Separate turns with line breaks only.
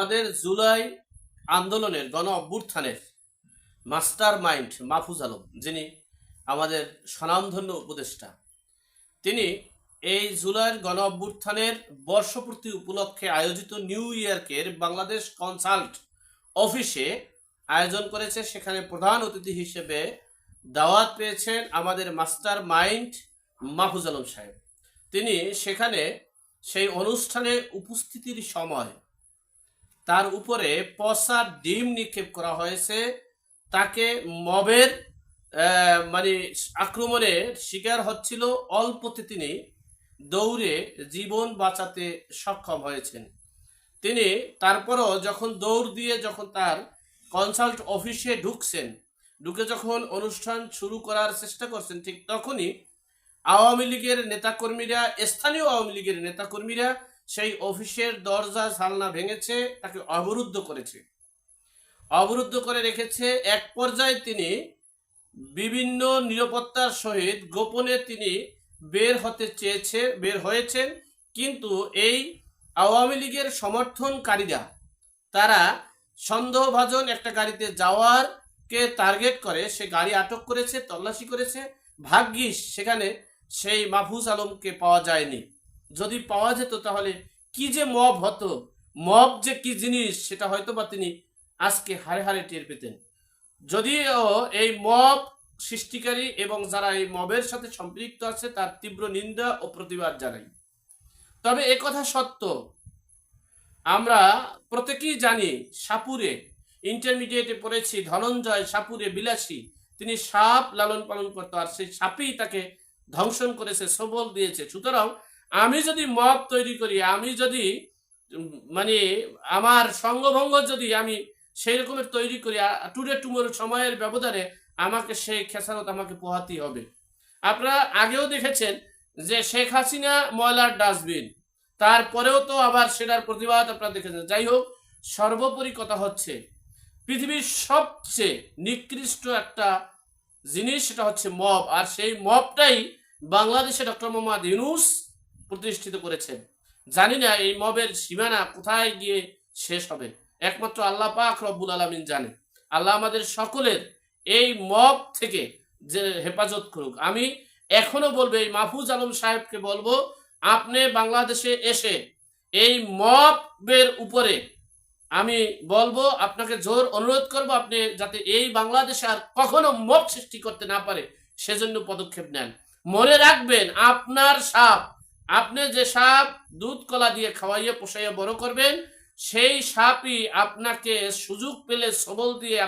আমাদের জুলাই আন্দোলনের গণ অভ্যুত্থানের মাস্টার মাইন্ড মাহফুজ আলম, যিনি আমাদের স্বনামধন্য উপদেষ্টা, তিনি এই জুলাইয়ের গণ অভ্যুত্থানের বর্ষপূর্তি উপলক্ষে আয়োজিত নিউ ইয়র্কের বাংলাদেশ কনসাল্ট অফিসে আয়োজন করেছে। সেখানে প্রধান অতিথি হিসেবে দাওয়াত পেয়েছেন আমাদের মাস্টার মাইন্ড মাহফুজ আলম সাহেব। তিনি সেখানে সেই অনুষ্ঠানে উপস্থিতির সময় তার উপরে পচা ডিম নিক্ষেপ করা হয়েছে। তাকে মবের মানে আক্রমণের শিকার হচ্ছিল অল্পতে তিনি। দৌড়ে জীবন বাঁচাতে সক্ষম হয়েছেন। তিনি তারপরও যখন দৌড় দিয়ে যখন তার কনসাল্ট অফিসে ঢুকছেন, ঢুকে যখন অনুষ্ঠান শুরু করার চেষ্টা করছেন, ঠিক তখনই আওয়ামী লীগের নেতাকর্মীরা, স্থানীয় আওয়ামী লীগের নেতাকর্মীরা সেই অফিসের দরজা জানলা ভেঙেছে, তাকে অবরুদ্ধ করেছে। অবরুদ্ধ করে রেখেছে এক পর্যায়ে তিনি বিভিন্ন নিরাপত্তার সহিত গোপনে তিনি বের হতে চেয়েছে, বের হয়েছেন। কিন্তু এই আওয়ামী লীগের সমর্থনকারীরা, তারা সন্দেহভাজন একটা গাড়িতে যাওয়ার কে টার্গেট করে, সে গাড়ি আটক করেছে, তল্লাশি করেছে। ভাগ্যিস সেখানে সেই মাহফুজ আলমকে পাওয়া যায়নি। যদি পাওয়া যেত তাহলে কি যে মব হতো, মব যে কি জিনিস সেটা হয়তো বা তিনি আজকে হারে হারে টের পেতেন। যদিও এই মব সৃষ্টিকারী এবং যারা এই মবের সাথে সম্পৃক্ত আছে, তার তীব্র নিন্দা ও প্রতিবাদ জানাই। তবে কথা সত্য। আমরা প্রত্যেকেই জানি সাপুরে, ইন্টারমিডিয়েটে পড়েছি, ধনঞ্জয় সাপুরে বিলাসী, তিনি সাপ লালন পালন করতো, আর সেই সাপই তাকে ধ্বংসন করেছে, সবল দিয়েছে। সুতরাং আমি যদি মব তৈরি করি, আমি যদি মানে আমার সঙ্গভঙ্গ যদি আমি সেই রকমের তৈরি করি টুডে টুমোর সময়ের ব্যবধানে আমাকে সেই খেসারত আমাকে পোহাতেই হবে। আপনারা আগেও দেখেছেন যে শেখ হাসিনা ময়লার ডাস্টবিন, তারপরেও তো আবার সেটার প্রতিবাদ আপনারা দেখেছেন। যাই হোক, সর্বোপরি কথা হচ্ছে, পৃথিবীর সবচেয়ে নিকৃষ্ট একটা জিনিস সেটা হচ্ছে মব, আর সেই মবটাই বাংলাদেশে ডক্টর মোহাম্মদ ইউনুস প্রতিষ্ঠিত করেছেন। জানি না এই মবের সীমানা কোথায় গিয়ে শেষ হবে। একমাত্র আল্লাহ পাক রব্বুল আলমিন জানে আল্লাহ আমাদের সকলের এই মব থেকে যে হেফাজত করুক। আমি এখনও বলব, এই মাহফুজ আলম সাহেবকে বলব, আপনি বাংলাদেশে এসে এই মবের উপরে আমি বলব, আপনাকে জোর অনুরোধ করব, আপনি যাতে এই বাংলাদেশে আর কখনো মব সৃষ্টি করতে না পারে, সেজন্য পদক্ষেপ নেন। মনে রাখবেন, আপনার সাপ আপনি যে সাপ দুধ কলা দিয়ে খাওয়াইয়ে পোষাইয়ে বড় করবেন, সেই সাপই আপনাকে সুযোগ পেলে সবল দিয়ে